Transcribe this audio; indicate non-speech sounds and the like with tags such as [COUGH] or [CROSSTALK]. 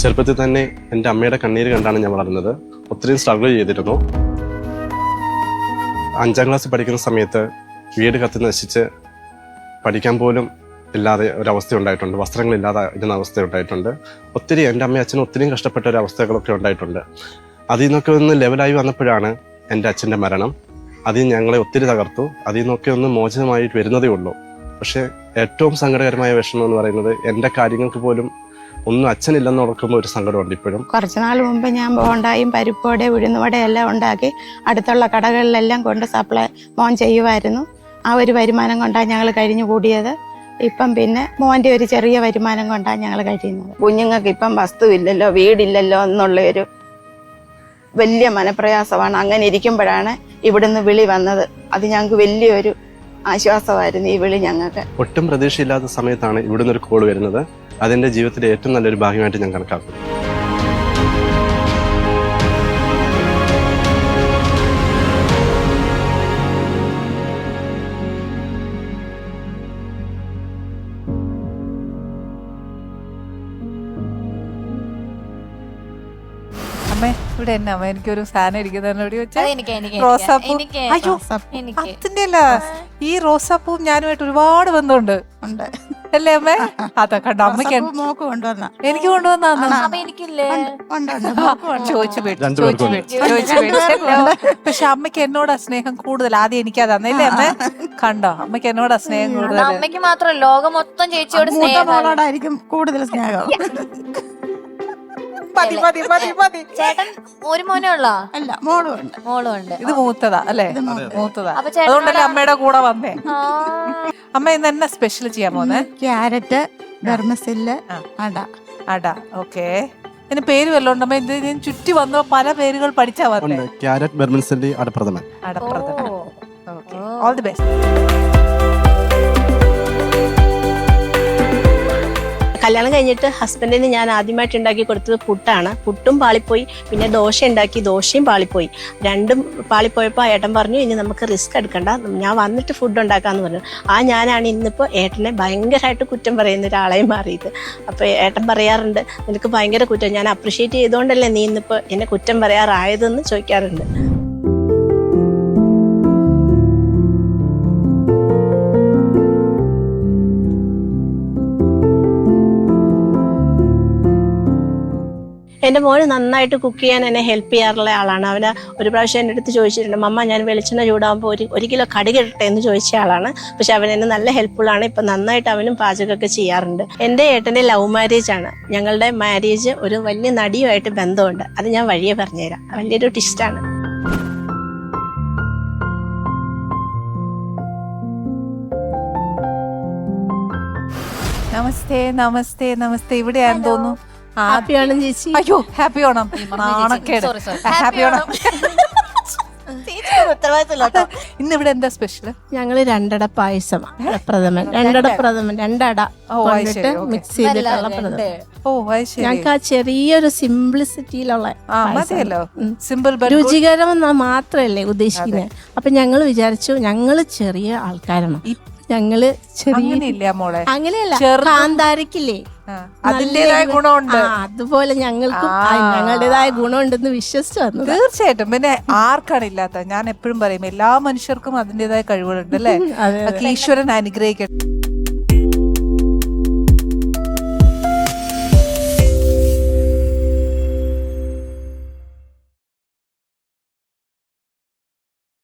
ചെറുപ്പത്തിൽ തന്നെ എന്റെ അമ്മയുടെ കണ്ണീര് കണ്ടാണ് ഞാൻ വളർന്നത്. ഒത്തിരി സ്ട്രഗിൾ ചെയ്തിരുന്നു. അഞ്ചാം ക്ലാസ്സിൽ പഠിക്കുന്ന സമയത്ത് വീട് കത്തി നശിച്ച് പഠിക്കാൻ പോലും ഇല്ലാതെ ഒരവസ്ഥ ഉണ്ടായിട്ടുണ്ട്. വസ്ത്രങ്ങൾ ഇല്ലാതെ ഇരുന്ന അവസ്ഥ ഉണ്ടായിട്ടുണ്ട്. ഒത്തിരി എന്റെ അമ്മയും അച്ഛനും ഒത്തിരി കഷ്ടപ്പെട്ട ഒരു അവസ്ഥകളൊക്കെ ഉണ്ടായിട്ടുണ്ട്. അതിൽ നിന്നൊക്കെ ഒന്ന് ലെവലായി വന്നപ്പോഴാണ് എന്റെ അച്ഛന്റെ മരണം. അതിൽ ഞങ്ങളെ ഒത്തിരി തകർത്തു. അതിൽ നിന്നൊക്കെ ഒന്ന് മോചനമായിട്ട് വരുന്നതേ ഉള്ളൂ. പക്ഷേ ഏറ്റവും സങ്കടകരമായ വിഷമം എന്ന് പറയുന്നത് എന്റെ കാര്യങ്ങൾക്ക് പോലും ഒന്നും അച്ഛനില്ലെന്ന് ഓർക്കുമ്പോൾ ഒരു സങ്കടമുണ്ട് ഇപ്പോഴും. കുറച്ച് നാൾ മുമ്പ് ഞാൻ ബോണ്ടായും പരിപ്പോടെ ഉഴുന്നുവട എല്ലാം ഉണ്ടാക്കി അടുത്തുള്ള കടകളിലെല്ലാം കൊണ്ട് സപ്ലൈ മോൻ ചെയ്യുമായിരുന്നു ആ ഒരു വരുമാനം കൊണ്ടാണ് ഞങ്ങൾ കഴിഞ്ഞു കൂടിയത്. ഇപ്പം പിന്നെ മോന്റെ ഒരു ചെറിയ വരുമാനം കൊണ്ടാണ് ഞങ്ങൾ കഴിയുന്നത്. കുഞ്ഞുങ്ങൾക്ക് ഇപ്പം വസ്തുവില്ലല്ലോ വീടില്ലല്ലോ എന്നുള്ള ഒരു വലിയ മനപ്രയാസമാണ്. അങ്ങനെ ഇരിക്കുമ്പോഴാണ് ഇവിടുന്ന് വിളി വന്നത്. അത് ഞങ്ങൾക്ക് വലിയൊരു ആശ്വാസമായിരുന്നു ഈ വിളി ഞങ്ങൾക്ക്. ഒട്ടും പ്രതീക്ഷയില്ലാത്ത സമയത്താണ് ഇവിടുന്ന് ഒരു കോൾ വരുന്നത്. അതെന്റെ ജീവിതത്തിലെ ഏറ്റവും നല്ലൊരു ഭാഗ്യമായിട്ട് ഞാൻ കണക്കാക്കും അമ്മേ ഇവിടെ എന്നാ? അമ്മ എനിക്കൊരു സാധനം ഇരിക്കുന്നതിനോട് ചോദിച്ചാൽ റോസാപ്പൂ. അയ്യോ എനിക്ക്. അതിന്റെ അല്ല ഈ റോസാപ്പൂവും ഞാനുമായിട്ട് ഒരുപാട് ബന്ധമുണ്ട്. ഉണ്ട്. അല്ലേ അമ്മേ? അതെ കണ്ട? അമ്മയ്ക്ക് മോക്ക് കൊണ്ടുവന്ന. എനിക്ക് കൊണ്ടുവന്നാന്ന് എനിക്കില്ലേ. ചോദിച്ചു ചോദിച്ചു പക്ഷെ അമ്മയ്ക്ക് എന്നോടാ സ്നേഹം കൂടുതൽ. ആദ്യം എനിക്ക് എനിക്കാ അല്ലേ അമ്മ? കണ്ടോ? അമ്മയ്ക്ക് എന്നോടാ സ്നേഹം കൂടുതൽ. അമ്മയ്ക്ക് മാത്രം ലോകം മൊത്തം ചേച്ചിയോട് സ്നേഹം മോളോടായിരിക്കും കൂടുതൽ സ്നേഹം. [LAUGHS] മതി മതി മതി മതി. ചേട്ടൻ ഒരു മോനേ ഉള്ളോ? അല്ല മോളും ഉണ്ട് മോളും ഉണ്ട് ഇത് മൂത്തതാ. അല്ലേ മൂത്തത്. അപ്പൊ ചേട്ടനോട് അതുകൊണ്ടല്ലേ അമ്മയുടെ കൂടെ വന്നേ. ആ, അമ്മ ഇന്ന് എന്നാ സ്പെഷ്യൽ ചെയ്യാൻ പോന്നേ? ക്യാരറ്റ് ധർമ്മസിൽ അട. അട ഓക്കെ. ഇതിന് പേര് വല്ലതും ഉണ്ടോ അമ്മ ഇത് ഇതിന് ചുറ്റി വന്ന പല പേരുകൾ പഠിച്ചാ വന്നേ. ഉണ്ട്. ക്യാരറ്റ് ബെർമൻസല്ലി അടപ്രഥമൻ. അടപ്രഥമൻ. ഓ. ഓൾ ദി ബെസ്റ്റ് കല്യാണം കഴിഞ്ഞിട്ട് ഹസ്ബൻഡിന് ഞാൻ ആദ്യമായിട്ട് ഉണ്ടാക്കി കൊടുത്തത് പുട്ടാണ്. പുട്ടും പാളിപ്പോയി പിന്നെ ദോശ ഉണ്ടാക്കി ദോശയും പാളിപ്പോയി. രണ്ടും പാളിപ്പോയപ്പോൾ ഏട്ടൻ പറഞ്ഞു ഇനി നമുക്ക് റിസ്ക് എടുക്കണ്ട. ഞാൻ വന്നിട്ട് ഫുഡ് ഉണ്ടാക്കാന്ന് പറഞ്ഞു. ആ ഞാനാണ് ഇന്നിപ്പോൾ ഏട്ടനെ ഭയങ്കരമായിട്ട് കുറ്റം പറയുന്ന ഒരാളായി മാറിയത്. അപ്പോൾ ഏട്ടൻ പറയാറുണ്ട് നിനക്ക് ഭയങ്കര കുറ്റം. ഞാൻ അപ്രിഷ്യേറ്റ് ചെയ്തുകൊണ്ടല്ലേ നീ ഇന്നിപ്പോൾ എന്നെ കുറ്റം പറയാറായതെന്ന് ചോദിക്കാറുണ്ട്. എന്റെ മോന് നന്നായിട്ട് കുക്ക് ചെയ്യാൻ എന്നെ ഹെൽപ്പ് ചെയ്യാറുള്ള ആളാണ്. അവന് ഒരു പ്രാവശ്യം എന്റെ അടുത്ത് ചോദിച്ചിട്ടുണ്ട് മമ്മ ഞാൻ വെളിച്ചെണ്ണ ചൂടാകുമ്പോൾ ഒരു ഒരു കിലോ കടുക് ഇടട്ടെ? എന്ന് ചോദിച്ച ആളാണ്. പക്ഷെ അവൻ എന്നെ നല്ല ഹെൽപ്ഫുള്ളാണ് ഇപ്പം നന്നായിട്ട് അവനും പാചകമൊക്കെ ചെയ്യാറുണ്ട്. എന്റെ ഏട്ടന്റെ ലവ് മാരേജ് ആണ്. ഞങ്ങളുടെ മാരേജ് ഒരു വലിയ നടിയുമായിട്ട് ബന്ധമുണ്ട്. അത് ഞാൻ വഴിയെ പറഞ്ഞുതരാം. വലിയൊരു ടിസ്റ്റാണ് നമസ്തേ നമസ്തേ നമസ്തേ. ഇവിടെയാന്ന് തോന്നുന്നു. ആ, ഓണം ചേച്ചി? അയ്യോ ഹാപ്പി ഓണം നാണക്കേട്. ഹാപ്പി ഓണം ഇന്ന് ഇവിടെ എന്താ സ്പെഷ്യൽ ഞങ്ങൾ രണ്ടട പായസം. പ്രഥമൻ. രണ്ടട? പ്രഥമൻ. രണ്ടട കൊണ്ടിട്ട് മിക്സ് ചെയ്തിട്ടുള്ള പ്രഥമൻ. ഞങ്ങൾക്ക് ആ ചെറിയൊരു സിംപ്ലിസിറ്റിയിലുള്ള. മതിയല്ലോ. സിമ്പിൾ ബട്ട് രുചികരം എന്ന് മാത്രല്ലേ ഉദ്ദേശിക്കുന്നത് അപ്പൊ ഞങ്ങൾ വിചാരിച്ചു ഞങ്ങൾ ചെറിയ ആൾക്കാരാണ്. ഞങ്ങൾ ചെറിയ അങ്ങനെയില്ല മോളെ. അങ്ങനെയല്ല ചെറുതും- കാന്താരക്കില്ലേ? അതിന്റേതായ ഗുണമുണ്ട്. അതുപോലെ ഞങ്ങൾക്കും ഞങ്ങളുടേതായ ഗുണമുണ്ടെന്ന് വിശ്വസിച്ചു വന്നു തീർച്ചയായിട്ടും. പിന്നെ ആർക്കാണ് ഇല്ലാത്ത? ഞാൻ എപ്പോഴും പറയും എല്ലാ മനുഷ്യർക്കും അതിന്റേതായ കഴിവുകളുണ്ട് അല്ലേ? [LAUGHS] ഈശ്വരൻ അനുഗ്രഹിക്കട്ടെ.